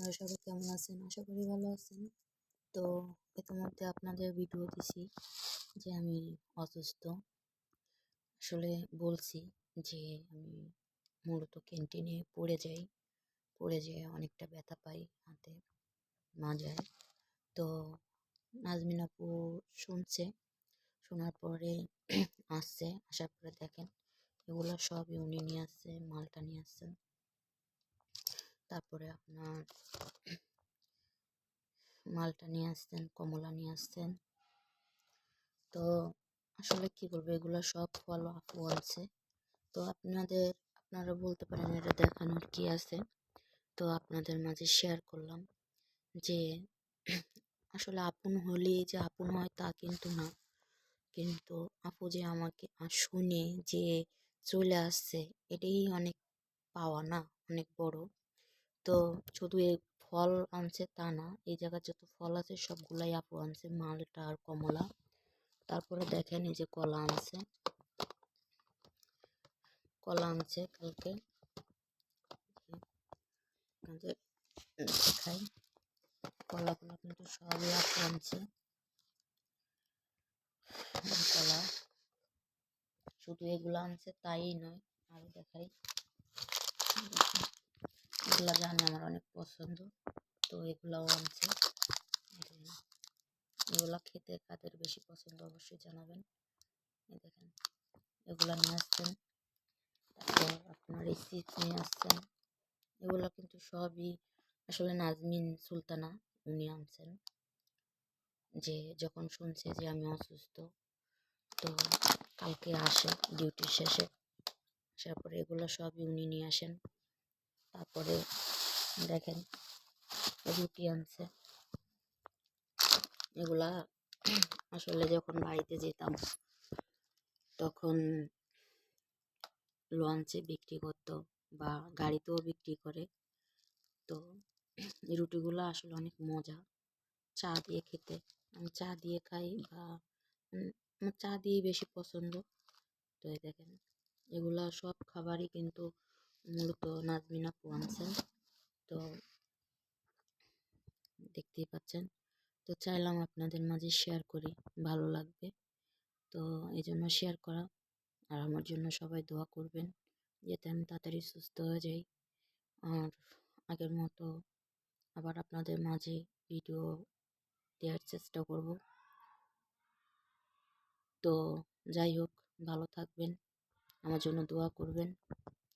আপনারা সবাই কেমন আছেন? আশা করি ভালো আছেন। তো ইতিমধ্যে আপনাদের ভিডিও দিছি যে আমি অসুস্থ। আসলে বলছি যে আমি মূলত ক্যান্টিনে পড়ে যাই। পড়ে যেয়ে অনেকটা ব্যথা পাই হাতে মাজায় তো নাজমিন আপু শুনছে, শোনার পরে আসছে, আসার পরে দেখেন এগুলো সবই উনি নিয়ে আসছে, মালটা নিয়ে আসছে। তারপরে আপনার মালটা নিয়ে আসতেন, কমলা নিয়ে আসতেন। তো আসলে কি বলব, এগুলো সব ফল আপু আছে তো আপনাদের, আপনারা বলতে পারেন এটা দেখানোর কি আছে? তো আপনাদের মাঝে শেয়ার করলাম যে আসলে আপন হলেই যে আপন হয় তা কিন্তু না। কিন্তু আপু যে আমাকে শুনে যে চলে আসছে, এটাই অনেক পাওয়া না, অনেক বড়। তো শুধু এই ফল আনছে তা না, এই জায়গায় যত ফল আছে সবগুলাই আপু আনছে, মালটা আর কমলা। তারপরে দেখেন এই যে কলা আনছে। কলা আনছে কালকে। দেখাই। কলাগুলো কিন্তু সবই আপু আনছে। কলা। শুধু এগুলো আনছে, তাই নয় আরও দেখাই। এগুলো জানে আমার অনেক পছন্দ। তো এগুলাও আনছে। এগুলো খেতে কাদের বেশি পছন্দ অবশ্যই জানাবেন। দেখেন, এগুলো নিয়ে আসছেন। তারপর আপনার এই নিয়ে আসছেন। এগুলো কিন্তু সবই আসলে নাজমিন সুলতানা উনি আনছেন। যে যখন শুনছে যে আমি অসুস্থ, তো কালকে আসে ডিউটি শেষে। আসার পরে এগুলো সবই উনি নিয়ে আসেন। তারপরে দেখেন রুটি আনছে। এগুলা আসলে যখন বাড়িতে যেতাম, তখন লঞ্চে বিক্রি করতো বা গাড়িতেও বিক্রি করে। তো এই রুটিগুলো আসলে অনেক মজা। চা দিয়ে খেতে। আমি চা দিয়ে খাই বা চা দিয়েই বেশি পছন্দ। তো দেখেন, এগুলা সব খাবারই কিন্তু মূলত নাজমিন আপু আনছেন। তো দেখতেই পাচ্ছেন। তো চাইলাম আপনাদের মাঝে শেয়ার করি, ভালো লাগবে। তো এই জন্য শেয়ার করা। আর আমার জন্য সবাই দোয়া করবেন, যাতে আমি তাড়াতাড়ি সুস্থ হয়ে যাই। আর আগের মতো আবার আপনাদের মাঝে ভিডিও দেওয়ার চেষ্টা করব। তো যাই হোক, ভালো থাকবেন। আমার জন্য দোয়া করবেন।